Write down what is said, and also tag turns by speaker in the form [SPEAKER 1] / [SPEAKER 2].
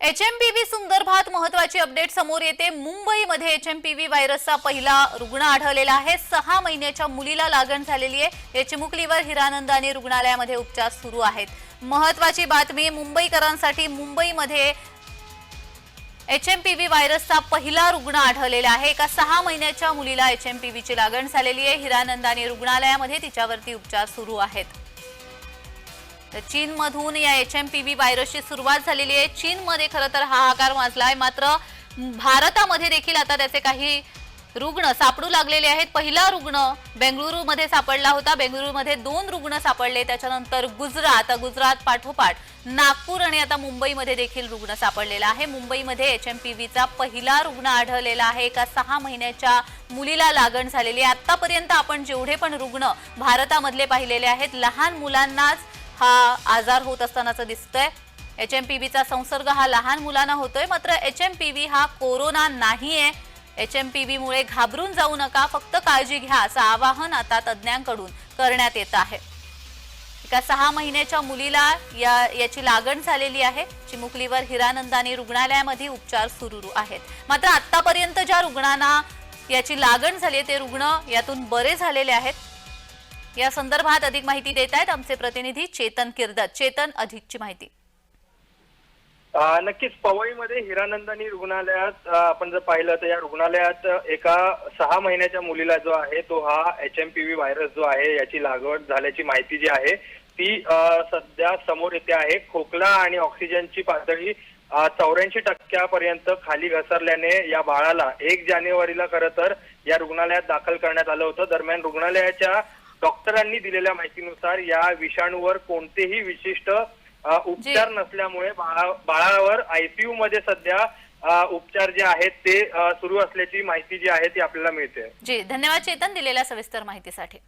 [SPEAKER 1] H M P V संदर्भात महत्वाची update समोर येते. मुंबईमध्ये एच एम पी व्ही व्हायरसचा पहिला रुग्ण आढळलेला आहे. सहा महिन्याच्या मुलीला लागण झालेली आहे. या चिमुकलीवर हिरानंदाने रुग्णालयामध्ये उपचार सुरू आहेत. महत्वाची बातमी मुंबईकरांसाठी मुंबईमध्ये एच एम पी व्ही व्हायरसचा पहिला रुग्ण आढळलेला आहे. एका सहा महिन्याच्या मुलीला एच एम पी व्हीची लागण झालेली आहे. हिरानंदाने रुग्णालयामध्ये तिच्यावरती उपचार सुरू आहेत. तर चीनमधून या एच एम पी व्ही व्हायरसची सुरुवात झालेली आहे. चीनमध्ये खरं तर हाहाकार आहे मात्र भारतामध्ये देखील आता त्याचे काही रुग्ण सापडू लागलेले आहेत. पहिला रुग्ण बेंगळुरूमध्ये सापडला होता. बेंगळुरूमध्ये दोन रुग्ण सापडले. त्याच्यानंतर गुजरात गुजरात पाठोपाठ नागपूर आणि आता मुंबईमध्ये देखील रुग्ण सापडलेला आहे. मुंबईमध्ये एच एम पी व्हीचा पहिला रुग्ण आढळलेला आहे. एका सहा महिन्याच्या मुलीला लागण झालेली आहे. आतापर्यंत आपण जेवढे पण रुग्ण भारतामधले पाहिलेले आहेत लहान मुलांनाच हा आजार होत असतानाचं दिसतंय. एच एम पी व्हीचा संसर्ग हा लहान मुलांना होतोय. मात्र एच एम पी व्ही हा कोरोना नाहीये. एच एम पी व्हीमुळे घाबरून जाऊ नका. फक्त काळजी घ्या असं आवाहन आता तज्ज्ञांकडून करण्यात येत आहे. एका सहा महिन्याच्या मुलीला या याची लागण झालेली आहे. चिमुकलीवर हिरानंदानी रुग्णालयामध्ये उपचार सुरू आहेत. मात्र आतापर्यंत ज्या रुग्णांना याची लागण झाली आहे ते रुग्ण यातून बरे झालेले आहेत. या संदर्भात अधिक माहिती देत आहेत आमचे प्रतिनिधी चेतन किर्दत. चेतन अधिकची माहिती.
[SPEAKER 2] नक्कीच. पवईमध्ये हिरानंदानी रुग्णालयात आपण जर पाहिलं तर या रुग्णालयात एका सहा महिन्याच्या मुलीला जो आहे तो हा H M P V virus जो आहे याची लागवड झाल्याची माहिती जी आहे ती सध्या समोर येते आहे. खोकला आणि ऑक्सिजनची पातळी चौऱ्याऐंशी टक्क्यापर्यंत खाली घसरल्याने या बाळाला एक जानेवारीला खरं तर या रुग्णालयात दाखल करण्यात आलं होतं. दरम्यान रुग्णालयाच्या डॉक्टरांनी दिलेल्या माहितीनुसार या विषाणूवर कोणतेही विशिष्ट उपचार नसल्यामुळे बाळा बाळावर आयसीयू मध्ये सध्या उपचार जे आहेत ते सुरू असल्याची माहिती जी आहे ती आपल्याला मिळते.
[SPEAKER 1] जी धन्यवाद चेतन दिलेल्या सविस्तर माहितीसाठी.